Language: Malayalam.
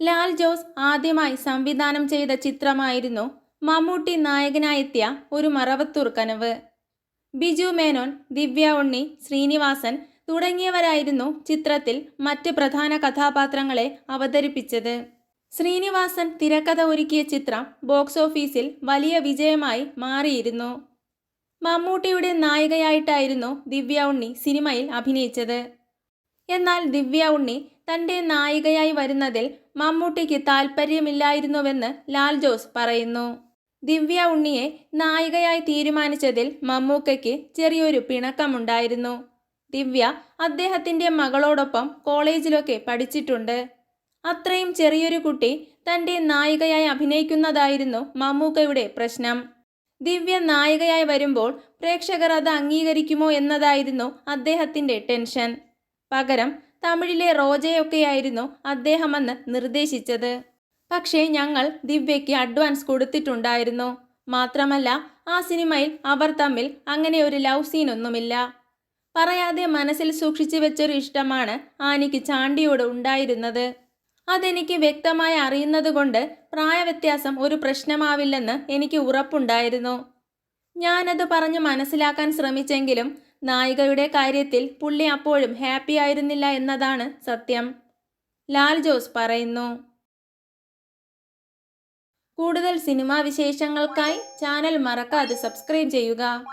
ലാൽ ജോസ് ആദ്യമായി സംവിധാനം ചെയ്ത ചിത്രമായിരുന്നു മമ്മൂട്ടി നായകനായെത്തിയ ഒരു മറവത്തൂർ കനവ്. ബിജു മേനോൻ ദിവ്യ ഉണ്ണി ശ്രീനിവാസൻ തുടങ്ങിയവരായിരുന്നു ചിത്രത്തിൽ മറ്റ് പ്രധാന കഥാപാത്രങ്ങളെ അവതരിപ്പിച്ചത്. ശ്രീനിവാസൻ തിരക്കഥ ഒരുക്കിയ ചിത്രം ബോക്സ് ഓഫീസിൽ വലിയ വിജയമായി മാറിയിരുന്നു. മമ്മൂട്ടിയുടെ നായികയായിട്ടായിരുന്നു ദിവ്യ ഉണ്ണി സിനിമയിൽ അഭിനയിച്ചത്. എന്നാൽ ദിവ്യ ഉണ്ണി തന്റെ നായികയായി വരുന്നതിൽ മമ്മൂട്ടിക്ക് താല്പര്യമില്ലായിരുന്നുവെന്ന് ലാൽ ജോസ് പറയുന്നു. ദിവ്യ ഉണ്ണിയെ നായികയായി തീരുമാനിച്ചതിൽ മമ്മൂക്കയ്ക്ക് ചെറിയൊരു പിണക്കമുണ്ടായിരുന്നു. ദിവ്യ അദ്ദേഹത്തിന്റെ മകളോടൊപ്പം കോളേജിലൊക്കെ പഠിച്ചിട്ടുണ്ട്. അത്രയും ചെറിയൊരു കുട്ടി തന്റെ നായികയായി അഭിനയിക്കുന്നതായിരുന്നു മമ്മൂക്കയുടെ പ്രശ്നം. ദിവ്യ നായികയായി വരുമ്പോൾ പ്രേക്ഷകർ അത് അംഗീകരിക്കുമോ എന്നതായിരുന്നു അദ്ദേഹത്തിന്റെ ടെൻഷൻ. പകരം തമിഴിലെ റോജയൊക്കെയായിരുന്നു അദ്ദേഹമെന്ന് നിർദ്ദേശിച്ചത്. പക്ഷേ ഞങ്ങൾ ദിവ്യയ്ക്ക് അഡ്വാൻസ് കൊടുത്തിട്ടുണ്ടായിരുന്നു. മാത്രമല്ല ആ സിനിമയിൽ അവർ തമ്മിൽ അങ്ങനെ ഒരു ലവ് സീനൊന്നുമില്ല പറയാതെ മനസ്സിൽ സൂക്ഷിച്ചു വെച്ചൊരു ഇഷ്ടമാണ് ആനിക്ക് ചാണ്ടിയോട് ഉണ്ടായിരുന്നത്. അതെനിക്ക് വ്യക്തമായി അറിയുന്നതുകൊണ്ട് പ്രായവ്യത്യാസം ഒരു പ്രശ്നമാവില്ലെന്ന് എനിക്ക് ഉറപ്പുണ്ടായിരുന്നു. ഞാനത് പറഞ്ഞ് മനസ്സിലാക്കാൻ ശ്രമിച്ചെങ്കിലും നായികയുടെ കാര്യത്തിൽ പുള്ളി അപ്പോഴും ഹാപ്പി ആയിരുന്നില്ല എന്നതാണ് സത്യം. ലാൽ ജോസ് പറയുന്നു. കൂടുതൽ സിനിമാ വിശേഷങ്ങൾക്കായി ചാനൽ മറക്കാതെ സബ്സ്ക്രൈബ് ചെയ്യുക.